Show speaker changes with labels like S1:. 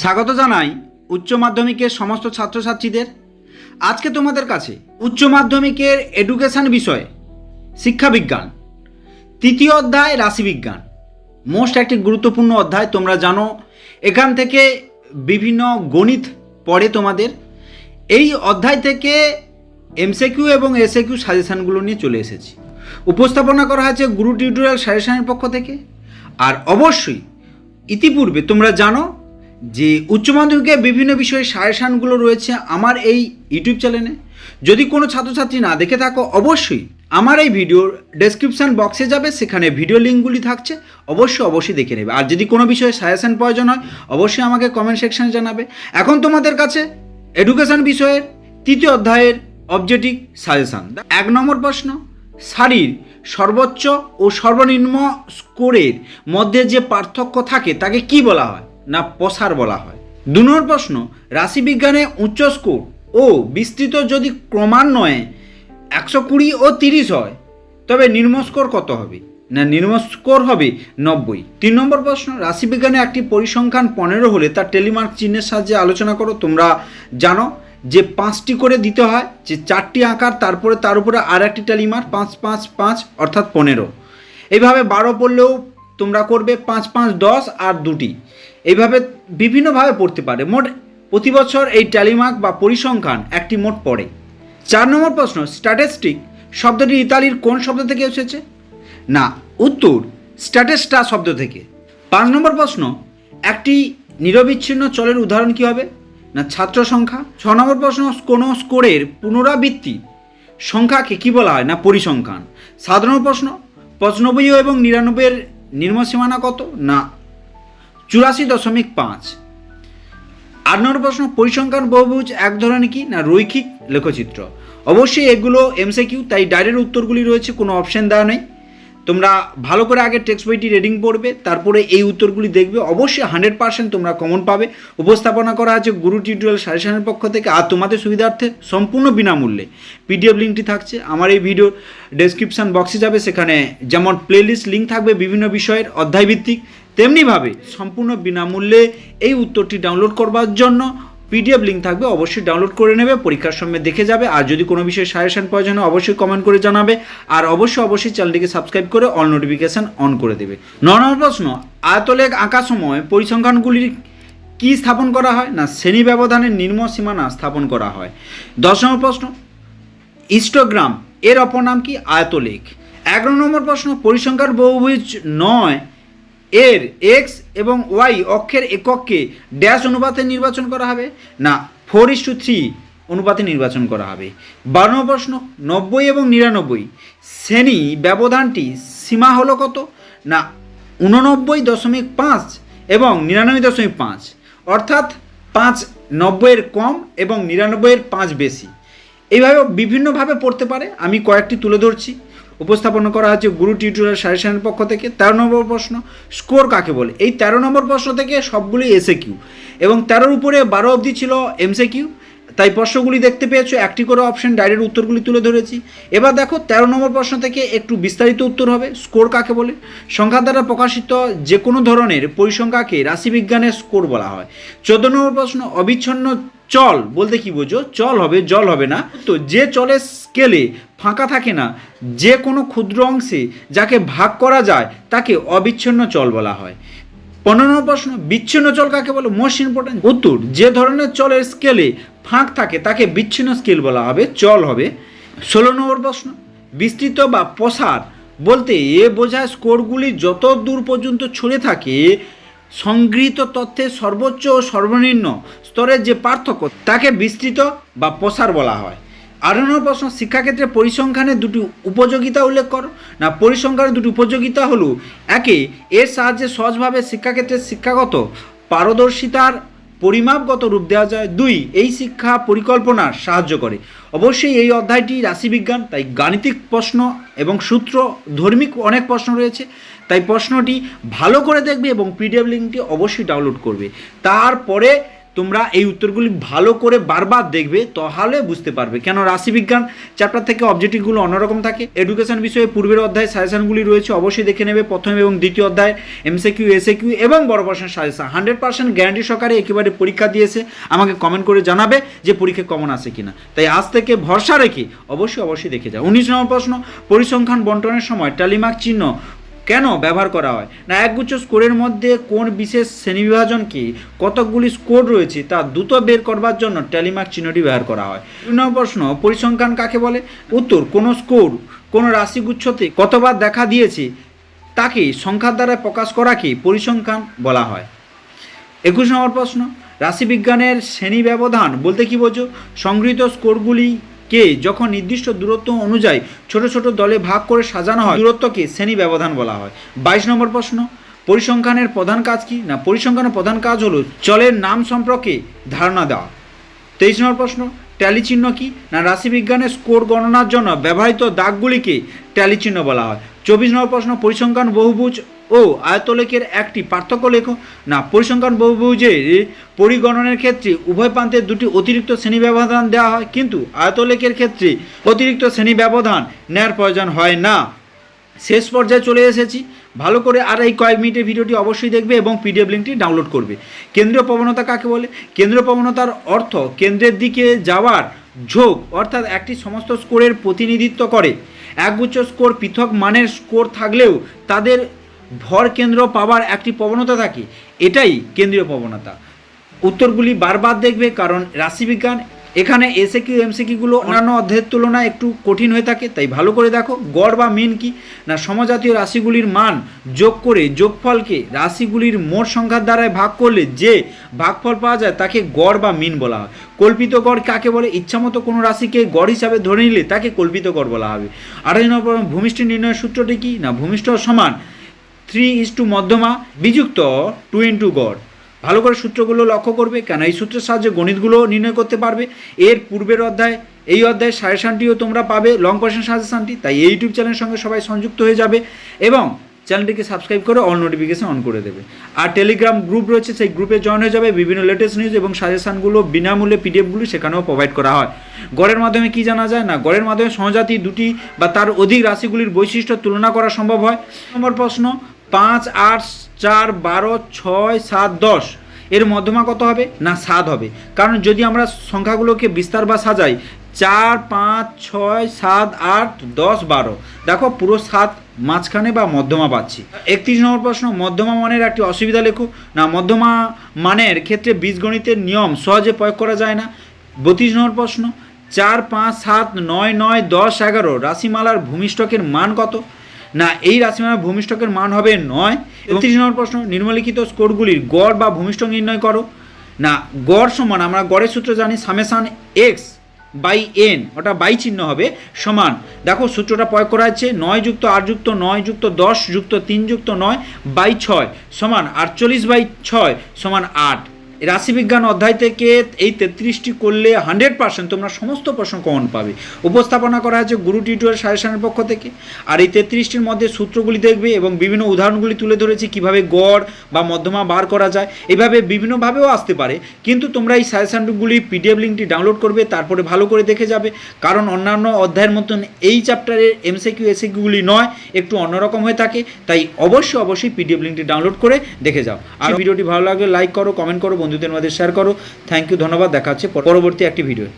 S1: স্বাগত জানাই উচ্চ মাধ্যমিকের সমস্ত ছাত্রছাত্রীদের। আজকে তোমাদের কাছে উচ্চ মাধ্যমিকের এডুকেশান বিষয়ে শিক্ষাবিজ্ঞান তৃতীয় অধ্যায় রাশিবিজ্ঞান মোস্ট একটি গুরুত্বপূর্ণ অধ্যায়, তোমরা জানো, এখান থেকে বিভিন্ন গণিত পড়ে তোমাদের। এই অধ্যায় থেকে এমসিকিউ এবং এসএকিউ সাজেশানগুলো নিয়ে চলে এসেছি। উপস্থাপনা করা হয়েছে গুরু টিউটোরিয়াল সাজেশানের পক্ষ থেকে। আর অবশ্যই ইতিপূর্বে তোমরা জানো যে উচ্চ মাধ্যমিকে বিভিন্ন বিষয়ে সাজেশানগুলো রয়েছে আমার এই ইউটিউব চ্যানেলে। যদি কোনো ছাত্রছাত্রী না দেখে থাকো, অবশ্যই আমার এই ভিডিওর ডেসক্রিপশান বক্সে যাবে, সেখানে ভিডিও লিঙ্কগুলি থাকছে, অবশ্যই অবশ্যই দেখে নেবে। আর যদি কোনো বিষয়ে সাজেশান প্রয়োজন হয়, অবশ্যই আমাকে কমেন্ট সেকশনে জানাবে। এখন তোমাদের কাছে এডুকেশন বিষয়ের তৃতীয় অধ্যায়ের অবজেক্টিভ সাজেশান এক নম্বর প্রশ্ন, শাড়ির সর্বোচ্চ ও সর্বনিম্ন স্কোরের মধ্যে যে পার্থক্য থাকে, তাকে কি বলা হয়? না প্রসার বলা হয়। দু নম্বর প্রশ্ন, রাশিবিজ্ঞানে উচ্চ স্কোর ও বিস্তৃত যদি ক্রমান্বয়ে একশো কুড়ি ও তিরিশ হয়, তবে নিম্ন স্কোর কত হবে? না, নিম্ন স্কোর হবে নব্বই। তিন নম্বর প্রশ্ন, রাশিবিজ্ঞানে একটি পরিসংখ্যান পনেরো হলে তার টেলিমার্ক চিহ্নের সাহায্যে আলোচনা করো, তোমরা জানো যে পাঁচটি করে দিতে হয়, যে চারটি আঁকার, তারপরে তার উপরে আর একটি টেলিমার্ক, পাঁচ পাঁচ পাঁচ, অর্থাৎ পনেরো। এইভাবে বারো পড়লেও তোমরা করবে পাঁচ পাঁচ, দশ আর দুটি। এইভাবে বিভিন্নভাবে পড়তে পারে। মোট প্রতি বছর এই ট্যালিমার্ক বা পরিসংখ্যান একটি মোট পড়ে। চার নম্বর প্রশ্ন স্ট্যাটিস্টিক শব্দটি ইতালির কোন শব্দ থেকে এসেছে? না, উত্তর স্ট্যাটিস্টা শব্দ থেকে। পাঁচ নম্বর প্রশ্ন, একটি নিরবিচ্ছিন্ন চলের উদাহরণ কী হবে? না, ছাত্র সংখ্যা? ছ নম্বর প্রশ্ন, কোনো স্কোরের পুনরাবৃত্তি সংখ্যাকে কী বলা হয়? না, পরিসংখ্যান। সাত নম্বর প্রশ্ন, পঁচানব্বই এবং নিরানব্বইয়ের নির্ম সীমানা কত? না চুরাশি দশমিক পাঁচ। আট নম্বর প্রশ্ন, পরিসংখ্যান বহুভুজ এক ধরনের কি না রৈখিক লেখচিত্র? অবশ্যই এগুলো এমসিকিউ তাই ডাইরেক্ট উত্তরগুলি রয়েছে, কোনো অপশন দেওয়া নেই। তোমরা ভালো করে আগে টেক্সট বইটি রিডিং পড়বে, তারপরে এই উত্তরগুলি দেখবে। অবশ্যই হান্ড্রেড পার্সেন্ট তোমরা কমন পাবে। উপস্থাপনা করা আছে গুরু টিউটোরিয়াল সাজেশনের পক্ষ থেকে, আর তোমাদের সুবিধার্থে সম্পূর্ণ বিনামূল্যে। পিডিএফ লিঙ্কটি থাকছে আমার এই ভিডিওর ডেসক্রিপশন বক্সে যাবে। সেখানে যেমন প্লেলিস্ট লিঙ্ক থাকবে বিভিন্ন বিষয়ের, অধ্যায়ভিত্তিক তেমনিভাবে সম্পূর্ণ বিনামূল্যে এই উত্তরটি ডাউনলোড করবার জন্য পিডিএফ লিঙ্ক থাকবে, অবশ্যই ডাউনলোড করে নেবে, পরীক্ষার সময় দেখে যাবে, আর যদি কোনো বিষয়ে সাজেশন প্রয়োজন হয় অবশ্যই কমেন্ট করে জানাবে, আর অবশ্যই অবশ্যই চ্যানেলটিকে সাবস্ক্রাইব করে অল নোটিফিকেশান অন করে দেবে। ন নম্বর প্রশ্ন, আয়তলেখ আঁকার সময় পরিসংখ্যানগুলির কি স্থাপন করা হয়, না শ্রেণি ব্যবধানের নিম্ন সীমানা স্থাপন করা হয়? দশ নম্বর প্রশ্ন ইস্টোগ্রাম এর অপর নাম কি? আয়তলেখ। এগারো নম্বর প্রশ্ন পরিসংখ্যার বহুভুজ নয় এর এক্স এবং ওয়াই অক্ষের একককে ড্যাশ অনুপাতে নির্বাচন করা হবে না ফোর ইস টু থ্রি অনুপাতে নির্বাচন করা হবে। বারো নম্বর প্রশ্ন, নব্বই এবং নিরানব্বই শ্রেণি ব্যবধানটি সীমা হলো কত? না উননব্বই দশমিক পাঁচ এবং নিরানব্বই দশমিক পাঁচ। অর্থাৎ পাঁচ নব্বইয়ের কম এবং নিরানব্বইয়ের পাঁচ বেশি। এইভাবে বিভিন্নভাবে পড়তে পারে। আমি কয়েকটি তুলে ধরছি। উপস্থাপনা করা হচ্ছে গুরু টিউটোরিয়াল সাজেশনের পক্ষ থেকে। তেরো নম্বর প্রশ্ন, স্কোর কাকে বলে? এই তেরো নম্বর প্রশ্ন থেকে সবগুলি এসে কিউ এবং তেরোর উপরে বারো অবধি ছিল এমসে কিউ তাই প্রশ্নগুলি দেখতে পেয়েছ, একটি করে অপশন ডাইরেক্ট উত্তরগুলি তুলে ধরেছি। এবার দেখো, তেরো নম্বর প্রশ্ন থেকে একটু বিস্তারিত উত্তর হবে, স্কোর কাকে বলে? সংখ্যা দ্বারা প্রকাশিত যে কোনো ধরনের পরিসংখ্যাকে রাশিবিজ্ঞানের স্কোর বলা হয়। চোদ্দ নম্বর প্রশ্ন, অবিচ্ছন্ন চল, বলতে কি বোঝো? চল হবে, জল হবে না। তো যে চলের স্কেলে ফাঁকা থাকে না, যে কোনো ক্ষুদ্র অংশে যাকে ভাগ করা যায়, তাকে অবিচ্ছিন্ন চল বলা হয়। পনেরো প্রশ্ন, বিচ্ছিন্ন চল কাকে বলে? মোস্ট ইম্পর্টেন্ট উত্তর, যে ধরনের চলের স্কেলে ফাঁক থাকে, তাকে বিচ্ছিন্ন স্কেল বলা হবে, চল হবে। ষোলো নম্বর প্রশ্ন, বিস্তৃত বা প্রসার বলতে এ বোঝায় স্কোরগুলি যত দূর পর্যন্ত ছড়ে থাকে সংগৃহীত তথ্যের সর্বোচ্চ ও সর্বনিম্ন স্তরের যে পার্থক্য, তাকে বিস্তৃত বা প্রসার বলা হয়। আরও নম্বর প্রশ্ন, শিক্ষাক্ষেত্রে পরিসংখ্যানের দুটি উপযোগিতা উল্লেখ কর। না পরিসংখ্যানের দুটি উপযোগিতা হলো, একে এর সাহায্যে সহজভাবে শিক্ষাক্ষেত্রে শিক্ষাগত পারদর্শিতার পরিমাপগত রূপ দেওয়া যায়। দুই, এই শিক্ষা পরিকল্পনার সাহায্য করে। অবশ্যই এই অধ্যায়টি রাশিবিজ্ঞান, তাই গাণিতিক প্রশ্ন এবং সূত্র, ধর্মিক অনেক প্রশ্ন রয়েছে। তাই প্রশ্নটি ভালো করে দেখবে এবং পিডিএফ লিঙ্কটি অবশ্যই ডাউনলোড করবে। তারপরে তোমরা এই উত্তরগুলি ভালো করে বারবার দেখবে, তাহলে বুঝতে পারবে। কেন রাশিবিজ্ঞান চ্যাপ্টার থেকে অবজেক্টিভগুলো অন্যরকম থাকে। এডুকেশন বিষয়ে পূর্বের অধ্যায় সাজেশনগুলি রয়েছে, অবশ্যই দেখে নেবে। প্রথম এবং দ্বিতীয় অধ্যায় এমসিকিউ এসএকিউ এবং বড় প্রশ্নের সাজেশন হান্ড্রেড পার্সেন্ট গ্যারান্টি সহকারে একেবারে পরীক্ষা দিয়েছে। আমাকে কমেন্ট করে জানাবে যে পরীক্ষা কমন আসে কিনা। তাই আজ থেকে ভরসা রেখে অবশ্যই অবশ্যই দেখে যাও। উনিশ নম্বর প্রশ্ন, পরিসংখ্যান বন্টনের সময় টালিমার্ক চিহ্ন কেন ব্যবহার করা হয়? না, একগুচ্ছ স্কোরের মধ্যে কোন বিশেষ শ্রেণীবিভাজনকে কতকগুলি স্কোর রয়েছে তা দ্রুত বের করবার জন্য ট্যালিমার্ক চিহ্নটি ব্যবহার করা হয়। নম্বর প্রশ্ন, পরিসংখ্যান কাকে বলে? উত্তর, কোনো স্কোর, কোনো রাশিগুচ্ছতে কতবার দেখা দিয়েছে তাকে সংখ্যার দ্বারা প্রকাশ করাকে পরিসংখ্যান বলা হয়। একুশ নম্বর প্রশ্ন, রাশিবিজ্ঞানের শ্রেণি ব্যবধান বলতে কি বোঝো? সংগৃহীত স্কোরগুলিকে যখন নির্দিষ্ট দূরত্ব অনুযায়ী ছোট ছোট দলে ভাগ করে সাজানো হয়, দূরত্বকে শ্রেণি ব্যবধান বলা হয়। বাইশ নম্বর প্রশ্ন, পরিসংখ্যানের প্রধান কাজ কি? না, পরিসংখ্যানের প্রধান কাজ হলো চলের নাম সম্পর্কে ধারণা দেওয়া। তেইশ নম্বর প্রশ্ন ট্যালি চিহ্ন কি? না, রাশিবিজ্ঞানের স্কোর গণনার জন্য ব্যবহৃত দাগগুলিকে ট্যালি চিহ্ন বলা হয়। চব্বিশ নম্বর প্রশ্ন, পরিসংখ্যান বহুভুজ ও আয়তলেখের একটি পার্থক্য লেখো। না, পরিসংখ্যান বহুভুজের পরিগণনের ক্ষেত্রে উভয় প্রান্তে দুটি অতিরিক্ত শ্রেণি ব্যবধান দেওয়া হয়, কিন্তু আয়তলেখের ক্ষেত্রে অতিরিক্ত শ্রেণি ব্যবধান নেয়ার প্রয়োজন হয় না। শেষ পর্যায়ে চলে এসেছি। ভালো করে আর এই কয়েক মিনিটের ভিডিওটি অবশ্যই দেখবে এবং পিডিএফ লিঙ্কটি ডাউনলোড করবে। কেন্দ্রীয় প্রবণতা কাকে বলে? কেন্দ্রীয় প্রবণতার অর্থ কেন্দ্রের দিকে যাওয়ার ঝোঁক, অর্থাৎ একটি সমস্ত স্কোরের প্রতিনিধিত্ব করে। একগুচ্ছ স্কোর পৃথক মানের স্কোর থাকলেও তাদের ভর কেন্দ্র পাওয়ার একটি প্রবণতা থাকে, এটাই কেন্দ্রীয় প্রবণতা। উত্তরগুলি বারবার দেখবে কারণ রাশিবিজ্ঞান এখানে এসে কিউ এমসিকিউগুলো অন্যান্য অধ্যায়ের তুলনায় একটু কঠিন হয়ে থাকে, তাই ভালো করে দেখো, গড় বা মিন কি? না, সমজাতীয় রাশিগুলির মান যোগ করে যোগফলকে রাশিগুলির মোট সংখ্যার দ্বারায় ভাগ করলে যে ভাগফল পাওয়া যায় তাকে গড় বা মিন বলা হয়। কল্পিত গড় কাকে বলে? ইচ্ছামতো কোনো রাশিকে গড় হিসাবে ধরে নিলে তাকে কল্পিত গড় বলা হবে। আড়াই নম্বর, ভূমিষ্ঠ নির্ণয়ের সূত্রটি কি? না, ভূমিষ্ঠ সমান থ্রি ইস টু মধ্যমা বিযুক্ত টু ইন টু গড় ভালো করে সূত্রগুলো লক্ষ্য করবে, কেন এই সূত্রের সাহায্যে গণিতগুলো নির্ণয় করতে পারবে? এর পূর্বের অধ্যায়, এই অধ্যায়ের সাজেশানটিও তোমরা পাবে লং কোয়েশন সাজেশানটি তাই এই ইউটিউব চ্যানেলের সঙ্গে সবাই সংযুক্ত হয়ে যাবে এবং চ্যানেলটিকে সাবস্ক্রাইব করে অল নোটিফিকেশন অন করে দেবে। আর টেলিগ্রাম গ্রুপ রয়েছে, সেই গ্রুপে জয়েন হয়ে যাবে, বিভিন্ন লেটেস্ট নিউজ এবং সাজেশানগুলো বিনামূল্যে পিডিএফগুলি সেখানেও প্রোভাইড করা হয়। গড়ের মাধ্যমে কি জানা যায়? না, গড়ের মাধ্যমে সহজাতি দুটি বা তার অধিক রাশিগুলির বৈশিষ্ট্য তুলনা করা সম্ভব হয়। নম্বর প্রশ্ন পাঁচ, আট, চার, বারো, ছয়, সাত, দশ। এর মধ্যমা কত হবে? না, সাত হবে। কারণ যদি আমরা সংখ্যাগুলোকে বিস্তার বা সাজাই, চার, পাঁচ, ছয়, সাত, আট, দশ, বারো। দেখো, পুরো সাত মাঝখানে বা মধ্যমা পাচ্ছি। একত্রিশ নম্বর প্রশ্ন, মধ্যমা মানের একটি অসুবিধা লেখো। না, মধ্যমা মানের ক্ষেত্রে বীজগণিতের নিয়ম সহজে প্রয়োগ করা যায় না। বত্রিশ নম্বর প্রশ্ন, চার, পাঁচ, সাত, নয় নয়, দশ, এগারো রাশিমালার ভূমিষ্ঠকের মান কত? না এই রাশিমালার ভূমিষ্ঠকের মান হবে নয়। একত্রিশ নম্বর প্রশ্ন নিম্নলিখিত স্কোরগুলির গড় বা ভূমিষ্ঠক নির্ণয় করো। না গড় সমান আমরা গড়ের সূত্র জানি সামেশান এক্স বাই এন ওটা বাই চিহ্ন হবে সমান। দেখো সূত্রটা প্রয়োগ করা হচ্ছে নয় যুক্ত আট যুক্ত নয় যুক্ত দশ যুক্ত তিন যুক্ত নয় বাই ছয় সমান আটচল্লিশ বাই ছয় সমান আট। রাশিবিজ্ঞান অধ্যায় থেকে এই তেত্রিশটি করলে হান্ড্রেড পার্সেন্ট তোমরা সমস্ত প্রশ্ন কমন পাবে। উপস্থাপনা করা হয়েছে গুরু টিউটোরিয়াল সাজেশনের পক্ষ থেকে। আর এই তেত্রিশটির মধ্যে সূত্রগুলি দেখবে এবং বিভিন্ন উদাহরণগুলি তুলে ধরেছি কীভাবে গড় বা মধ্যমা বার করা যায় এইভাবে বিভিন্নভাবেও আসতে পারে। কিন্তু তোমরা এই সাজেশনগুলি পিডিএফ লিঙ্কটি ডাউনলোড করবে তারপরে ভালো করে দেখে যাবে। কারণ অন্যান্য অধ্যায়ের মতন এই চ্যাপ্টারের এমসিকিউ এসিকিউগুলি নয় একটু অন্যরকম হয়ে থাকে। তাই অবশ্যই অবশ্যই পিডিএফ লিঙ্কটি ডাউনলোড করে দেখে যাও। আর ভিডিওটি ভালো লাগলে লাইক করো কমেন্ট করো বন্ধুদের মধ্যে শেয়ার করো। থ্যাংক ইউ ধন্যবাদ দেখা হচ্ছে পরবর্তী একটি ভিডিও